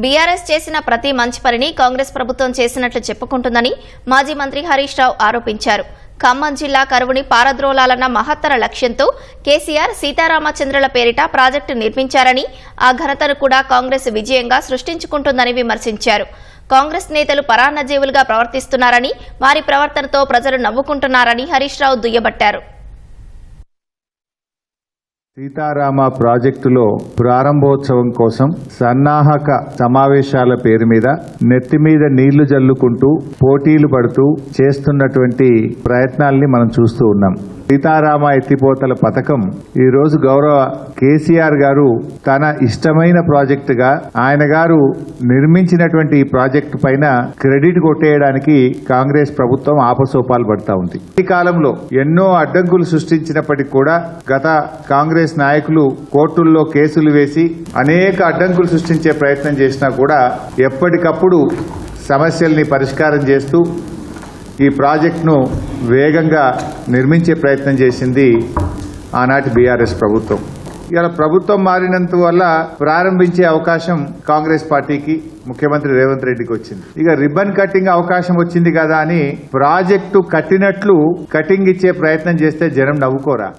BRS చేసిన ప్రతి మంచి పనిని కాంగ్రెస్ ప్రభుత్వం చేసినట్లు చెప్పుకుంటుందని మాజీ మంత్రి హరీష్ రావు ఆరోపించారు. ఖమ్మం జిల్లా కరువుని పారద్రోలాలన్న మహత్తర లక్ష్యంతో కేసీఆర్ సీతారామచంద్రుల పేరిట ప్రాజెక్టు నిర్మించారని ఆ ఘనతను కూడా కాంగ్రెస్ విజయంగా సృష్టించుకుంటుందని విమర్శించారు. కాంగ్రెస్ నేతలు పరాన్నజీవులుగా ప్రవర్తిస్తున్నారని వారి ప్రవర్తనతో ప్రజలు నవ్వుకుంటున్నారని హరీష్ రావు దుయ్యబట్టారు. సీతారామ ప్రాజెక్టులో ప్రారంభోత్సవం కోసం సన్నాహక సమావేశాల పేరు మీద నెత్తి మీద నీళ్ళు జల్లుకుంటూ పోటీలు పడుతూ చేస్తున్నటువంటి ప్రయత్నాల్ని మనం చూస్తూ ఉన్నాం. సీతారామ ఎత్తిపోతల పథకం ఈ రోజు గౌరవ కేసీఆర్ గారు తన ఇష్టమైన ప్రాజెక్టుగా ఆయన గారు నిర్మించినటువంటి ఈ ప్రాజెక్టు పైన క్రెడిట్ కొట్టేయడానికి కాంగ్రెస్ ప్రభుత్వం ఆపసోపాలు పడతా ఉంది. ఈ కాలంలో ఎన్నో అడ్డంకులు సృష్టించినప్పటికీ కూడా గత కాంగ్రెస్ నాయకులు కోర్టుల్లో కేసులు వేసి అనేక అడ్డంకులు సృష్టించే ప్రయత్నం చేసినా కూడా ఎప్పటికప్పుడు సమస్యల్ని పరిష్కారం చేస్తూ ఈ ప్రాజెక్టును వేగంగా నిర్మించే ప్రయత్నం చేసింది ఆనాటి బీఆర్ఎస్ ప్రభుత్వం. ఇలా ప్రభుత్వం మారినంత వల్ల ప్రారంభించే అవకాశం కాంగ్రెస్ పార్టీకి ముఖ్యమంత్రి రేవంత్ రెడ్డికి వచ్చింది. ఇక రిబ్బన్ కటింగ్ అవకాశం వచ్చింది కదా అని ప్రాజెక్టు కట్టినట్లు కటింగ్ ఇచ్చే ప్రయత్నం చేస్తే జనం నవ్వుకోరా?